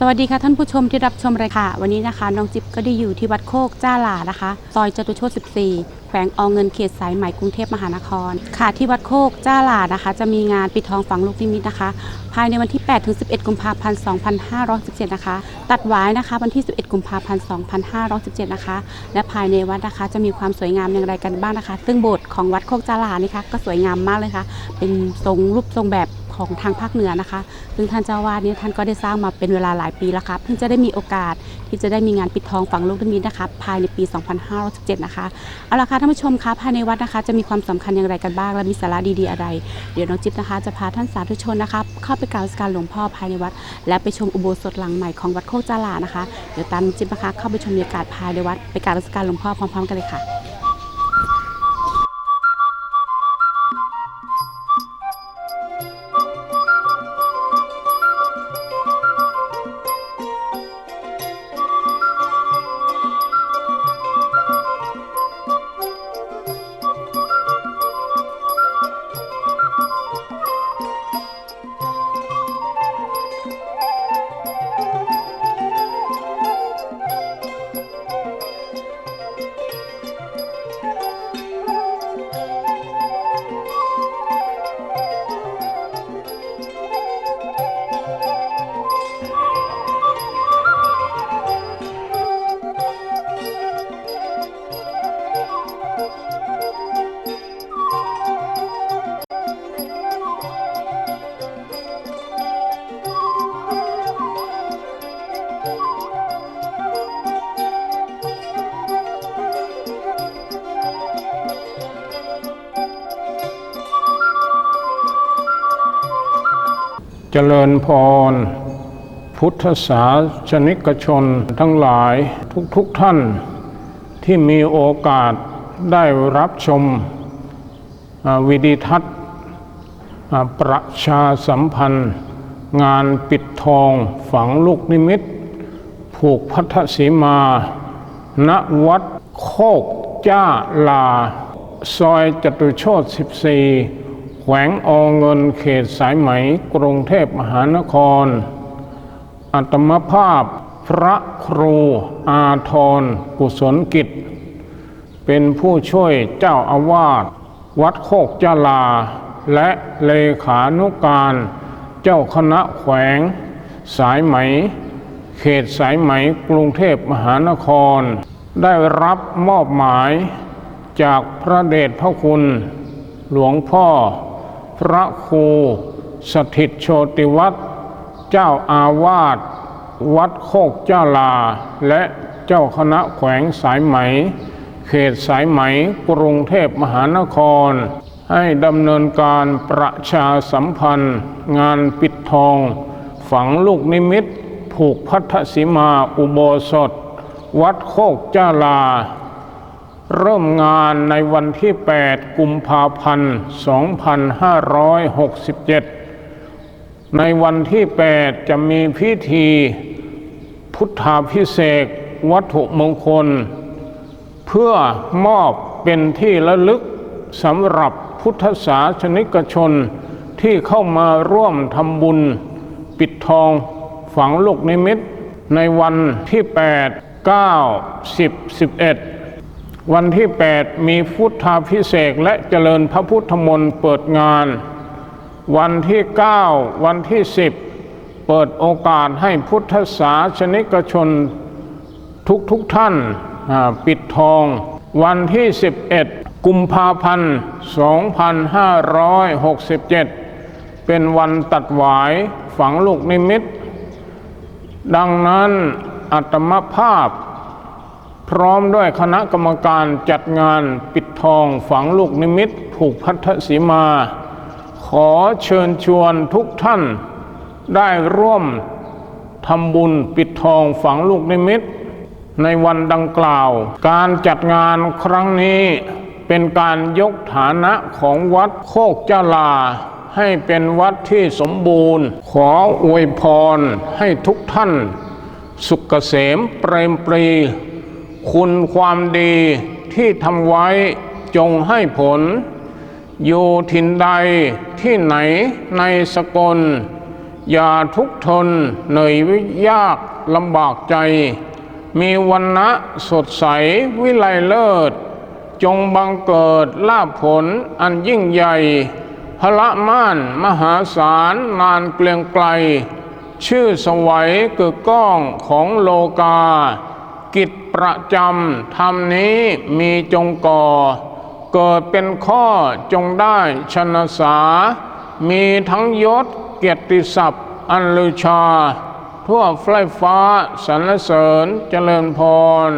สวัสดีค่ะท่านผู้ชมที่รับชมรายการวันนี้นะคะ น้องจิ๊บก็ได้อยู่ที่วัดโคกจ้าหลานะคะซอยจตุโชต14 แขวงอเงินเขตสายไหมกรุงเทพมหานคร ค่ะที่วัดโคกจ้าหลานะคะ จะมีงานปิดทองฝังลูกนิมิตนะคะ ภายในวันที่ 8 ถึง 11 กุมภาพันธ์ 2517 นะคะ ตัดไว้นะคะ วันที่ 11 กุมภาพันธ์ 2517 นะคะ และภายในวัดนะคะ จะมีความสวยงามอย่างไรกันบ้างนะคะ ซึ่งโบสถ์ของวัดโคกจ้าหลานี่คะก็สวยงามมากเลยค่ะ เป็นทรงรูปทรงแบบ ของทางภาคเหนือนะคะ ซึ่งท่านเจ้าวาดเนี่ยท่านก็ได้สร้างมาเป็นเวลาหลายปีแล้วค่ะเพิ่งจะได้มีโอกาสที่จะได้มีงานปิดทองฝังลูกนิมิตนะคะ ภายในปี 2517 นะคะ เอาละค่ะท่านผู้ชมคะภายในวัดนะคะ จะมีความสำคัญอย่างไรกันบ้าง และมีสาระดีๆอะไร เดี๋ยวน้องจิ๊บนะคะ จะพาท่านสาธุชนนะคะเข้าไปกราบนมัสการหลวงพ่อภายในวัด และไปชมอุโบสถหลังใหม่ของวัดโคกจาลานะคะ เดี๋ยวตามจิ๊บนะคะเข้าไปชมบรรยากาศภายในวัดไปกราบนมัสการหลวงพ่อพร้อมๆ กันเลยค่ะ ริญพร พุทธศาสนิกชนทั้งหลายทุกๆทท่านที่มีโอกาสได้รับชมวิดีทัศน์ประชาสัมพันธ์ งานปิดทองฝังลูกนิมิต ผูกพัทธสีมา ณวัดโคกจ้าลา ซอยจตุโชต14 วงอเงินเขตสายไหมกรุงเทพมหานคร อัตมภาพพระครูอาทรกุศลกิจ เป็นผู้ช่วยเจ้าอาวาสวัดโคกจาลา และเลขานุการ เจ้าคณะแขวง สายไหม เขตสายไหมกรุงเทพมหานคร ได้รับมอบหมายจากพระเดชพระคุณหลวงพ่อ พระครูสถิตโชติวัตรเจ้าอาวาสวัดโคกเจ้าลา และเจ้าคณะแขวงสายไหม เขตสายไหมกรุงเทพมหานคร ให้ดำเนินการประชาสัมพันธ์ งานปิดทอง ฝังลูกนิมิต ผูกพัทธสีมาอุโบสถ วัดโคกเจ้าลา เริ่มงานในวันที่ 8 กุมภาพันธ์ 2567 ในวันที่ 8 จะมีพิธี พุทธาพิเศษวัตถุมงคล เพื่อมอบเป็นที่ระลึกสำหรับพุทธศาสนิกชนที่เข้ามาร่วมทำบุญ ปิดทองฝังลูกนิมิตในวันที่ 8 9 10 11 วันที่ 8 มีพุทธาพิเศษและเจริญพระพุทธมนต์เปิดงาน วันที่ 9 วันที่ 10 เปิดโอกาสให้พุทธศาสนิกชนทุกทุกท่านปิดทอง วันที่ 11 กุมภาพันธ์ 2567 เป็นวันตัดหวายฝังลูกนิมิต ดังนั้นอัตมภาพ พร้อมด้วยคณะกรรมการจัดงานปิดทองฝังลูกนิมิตผูกพัทธสีมา ขอเชิญชวนทุกท่านได้ร่วมทำบุญปิดทองฝังลูกนิมิต ในวันดังกล่าว การจัดงานครั้งนี้เป็นการยกฐานะของวัดโคกเจาลา ให้เป็นวัดที่สมบูรณ์ ขออวยพรให้ทุกท่าน สุขเกษมเปรมปรี คุณความดีที่ทำไว้จงให้ผล อยู่ถิ่นใดที่ไหนในสกล อย่าทุกทนเหนื่อยวิยากลำบากใจ มีวันนะสดใสวิไลเลิศ จงบังเกิดลาภผลอันยิ่งใหญ่พละม่านมหาศาลนานเกลียงไกล ชื่อสวัยเกิดก้องของโลกา กิจประจำธรรมนี้มีจงก่อ เกิดเป็นข้อจงได้ชนะสา มีทั้งยศเกียรติศัพท์ อันลือชา ทั่วไฟฟ้าสรรเสริญเจริญพร